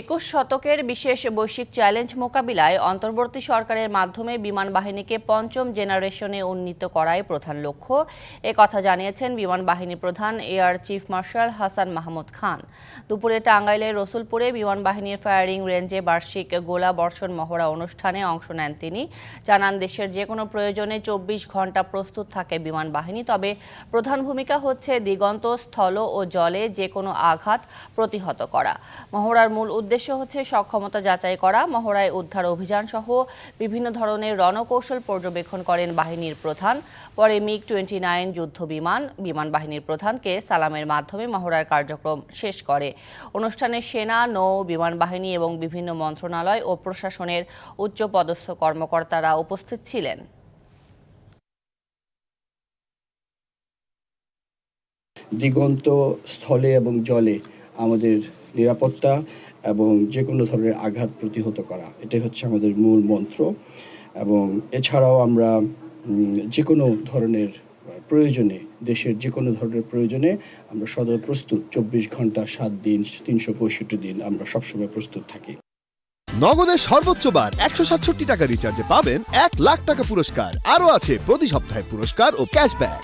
একুশ শতকের বিশেষ বৈশ্বিক চ্যালেঞ্জ মোকাবিলায় অন্তর্বর্তী সরকারের মাধ্যমে বিমান বাহিনীকে পঞ্চম জেনারেশনে উন্নীত করাই প্রধান লক্ষ্য। এ কথা জানিয়েছেন বিমান বাহিনী প্রধান air chief marshal Hasan Mahmud Khan. দুপুরে টাঙ্গাইলের রসুলপুরে বিমান বাহিনীর ফায়ারিং রেঞ্জে বার্ষিক গোলা বর্ষণ মহড়া অনুষ্ঠানে অংশ নেন তিনি। জানান, দেশের যে কোনো প্রয়োজনে চব্বিশ ঘণ্টা প্রস্তুত থাকে বিমান বাহিনী, তবে প্রধান ভূমিকা হচ্ছে দিগন্ত, স্থল ও জলে যে কোনো আঘাত প্রতিহত করা। মহড়ার মূল উদ্দেশ্য হচ্ছে সক্ষমতা যাচাই করা, মহড়ায় উদ্ধার অভিযান সহ বিভিন্ন ধরনের রণকৌশল পর্যবেক্ষণ করেন বাহিনীর প্রধান। পরে মিগ টোয়েন্টি নাইন যুদ্ধ বিমান বিমান বাহিনীর প্রধানকে সালামের মাধ্যমে মহড়ার কার্যক্রম শেষ করে। অনুষ্ঠানে সেনা, নৌ, বিমান বাহিনী এবং বিভিন্ন মন্ত্রণালয় ও প্রশাসনের উচ্চপদস্থ কর্মকর্তারা উপস্থিত ছিলেন। দিগন্ত স্থলে এবং জলে আমাদের নিরাপত্তা এবং যে কোনো ধরনের আঘাত প্রতিহত করা, এটাই হচ্ছে আমাদের মূল মন্ত্র। এবং এছাড়াও আমরা যে কোনো ধরনের প্রয়োজনে, দেশের যে কোনো ধরনের প্রয়োজনে আমরা সদয় প্রস্তুত। চব্বিশ ঘণ্টা, সাত দিন, তিনশো পঁয়ষট্টি দিন আমরা সবসময় প্রস্তুত থাকি। নগদের সর্বোচ্চ বার একশো সাতষট্টি টাকা রিচার্জে পাবেন এক লাখ টাকা পুরস্কার। আরও আছে প্রতি সপ্তাহে পুরস্কার ও ক্যাশব্যাক